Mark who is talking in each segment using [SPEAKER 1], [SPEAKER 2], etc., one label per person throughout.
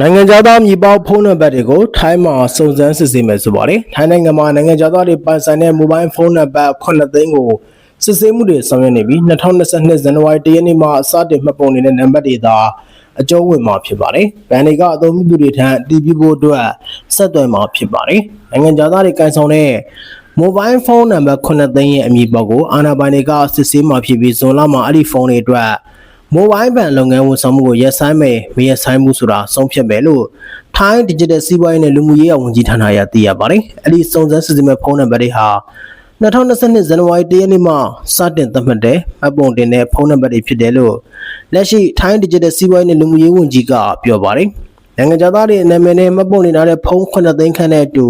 [SPEAKER 1] နိုင်ငံသားမြေပေါက်ဖုန်းနံပါတ်တွေကိုထိုင်းမှာစုံစမ်းစစ်ဆေးမယ်ဆိုပါတယ်။ထိုင်းနိုင်ငံမှာနိုင်ငံသားတွေပိုင်ဆိုင်တဲ့မိုဘိုင်းဖုန်းနံပါတ်9သိန်းကိုစစ်ဆေးမှုတွေဆောင်ရွက်နေပြီး2022ဇန်နဝါရီ1ရက်နေ့မှာစတင်မှတ်ပုံနေတဲ့နံပါတ်တွေသာအကျုံးဝင်မှာဖြစ်ပါတယ်။ဗန်တွေကအသုံးပြုသူတွေထံတည်ပြုဖို့အတွက်ဆက်သွယ်မှာဖြစ်ပါတယ်။နိုင်ငံသားတွေကန်ဆောင်တဲ့မိုဘိုင်းဖုန်းနံပါတ်9သိန်းရဲ့အမည်ပေါက်ကိုအာဏာပိုင်တွေကစစ်ဆေးမှာဖြစ်ပြီးဇွန်လမှာအဲ့ဒီဖုန်းတွေအတွက် မိုဘိုင်းဘဏ်လုပ်ငန်းဝန်ဆောင်မှုကိုရပ်ဆိုင်းမယ်မရပ်ဆိုင်းဘူးဆိုတာဆုံးဖြတ်မယ်လို့ထိုင်း Digital စီးပွားရေးနဲ့လူမှုရေးဝန်ကြီးဌာနကသိရပါတယ်။အဲ့ဒီစုံစမ်းစစ်ဆေးမဲ့ဖုန်းနံပါတ်တွေဟာ2022ဇန်နဝါရီ1ရက်နေ့မှာစတင်သတ်မှတ်တဲ့မှတ်ပုံတင်တဲ့ဖုန်းနံပါတ်တွေဖြစ်တယ်လို့လက်ရှိထိုင်း Digital စီးပွားရေးနဲ့လူမှုရေးဝန်ကြီးကပြောပါတယ်။ နိုင်ငံသားတွေနာမည်နဲ့မှတ်ပုံတင်ထားတဲ့ဖုန်း9သိန်းခန့်နဲ့အတူ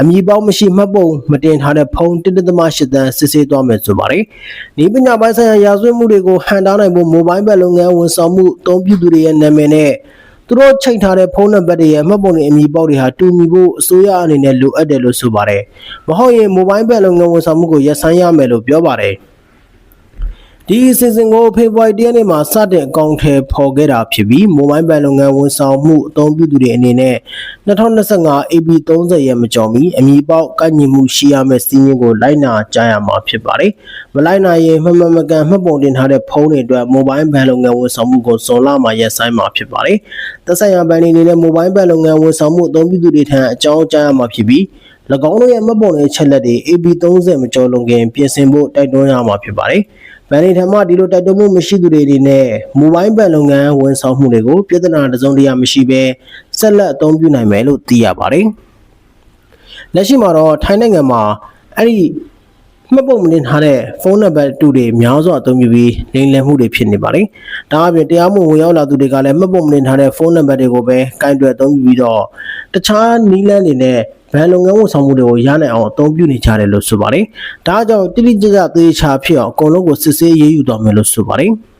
[SPEAKER 1] အမည်ပေါင်းမရှိမှတ်ပုံမတင်ထားတဲ့ဖုန်း1.8တန်းစစ်ဆေးသွားမယ်ဆိုပါတယ်။ဒီပညာပိုင်းဆိုင်ရာရာဇဝတ်မှုတွေကိုဟန်တားနိုင်ဖို့မိုဘိုင်းဘက်လုပ်ငန်းဝန်ဆောင်မှုအသုံးပြုသူတွေရဲ့နာမည်နဲ့သူတို့ချိန်ထားတဲ့ဖုန်းနံပါတ်တွေရဲ့မှတ်ပုံတွေအမည်ပေါက်တွေဟာတူညီဖို့အစိုးရအနေနဲ့လိုအပ်တယ်လို့ဆိုပါတယ်။မဟုတ်ရင်မိုဘိုင်းဘက်လုပ်ငန်းဝန်ဆောင်မှုကိုရပ်ဆိုင်းရမယ်လို့ပြောပါတယ်။ ဒီအစီအစဉ်ကိုဖေဖော်ဝါရီတရက်နေ့မှာစတင်အကောင့်ထဲပေါ်ခဲ့တာဖြစ်ပြီးမိုဘိုင်းဘဏ်လုပ်ငန်းဝန်ဆောင်မှုအသုံးပြုသူတွေအနေနဲ့2025 AB 30ရက်မကျော်မီအမည်ပေါက်ကန့်ညီမှုရှိရမယ့်စီးရင်ကိုလိုက်နာကြရမှာဖြစ်ပါတယ်။မလိုက်နာရင်မှန်မှန်မကန်မှတ်ပုံတင်ထားတဲ့ဖုန်းတွေအတွက်မိုဘိုင်းဘဏ်လုပ်ငန်းဝန်ဆောင်မှုကိုဇွန်လမှာရပ်ဆိုင်းမှာဖြစ်ပါတယ်။သက်ဆိုင်ရာဘဏ်တွေအနေနဲ့မိုဘိုင်းဘဏ်လုပ်ငန်းဝန်ဆောင်မှုအသုံးပြုသူတွေထံအကြောင်းကြားရမှာဖြစ်ပြီး၎ င်းတို့ရဲ့မှတ်ပုံတင်ချက်လက်တွေ AB30 မကျော်လွန်ခင်ပြင်ဆင်ဖို့တိုက်တွန်းရမှာဖြစ်ပါတယ်။ဗန်ဒီထံမှဒီလိုတိုက်တွန်းမှုမရှိသူတွေအနေနဲ့မိုဘိုင်းဘဏ်လုပ်ငန်းဝန်ဆောင်မှုတွေကိုပြဿနာတစ်စုံတစ်ရာမရှိဘဲဆက်လက်အသုံးပြုနိုင်မယ်လို့သိရပါတယ်။လက်ရှိမှာတော့ထိုင်းနိုင်ငံမှာအဲ့ဒီ မှတ်ပုံမတင်ထားတဲ့ဖုန်းနံပါတ်တူတွေများစွာအသုံးပြုပြီးလိမ်လည်မှုတွေဖြစ်နေပါတယ်။ဒါအပြင်တရားမှုဝင်ရောက်လာသူတွေကလည်းမှတ်ပုံမတင်ထားတဲ့ဖုန်းနံပါတ်တွေကိုပဲကင်တွယ်အသုံးပြုပြီးတော့တခြားနီးလန်းတွေနဲ့ဘဏ်လုပ်ငန်းဝန်ဆောင်မှုတွေကိုရနိုင်အောင်အသုံးပြုနေကြတယ်လို့ဆိုပါတယ်။ဒါကြောင့်တိတိကျကျသေချာဖြစ်အောင်အကုန်လုံးကိုစစ်ဆေးရေးယူသွားမယ်လို့ဆိုပါတယ်။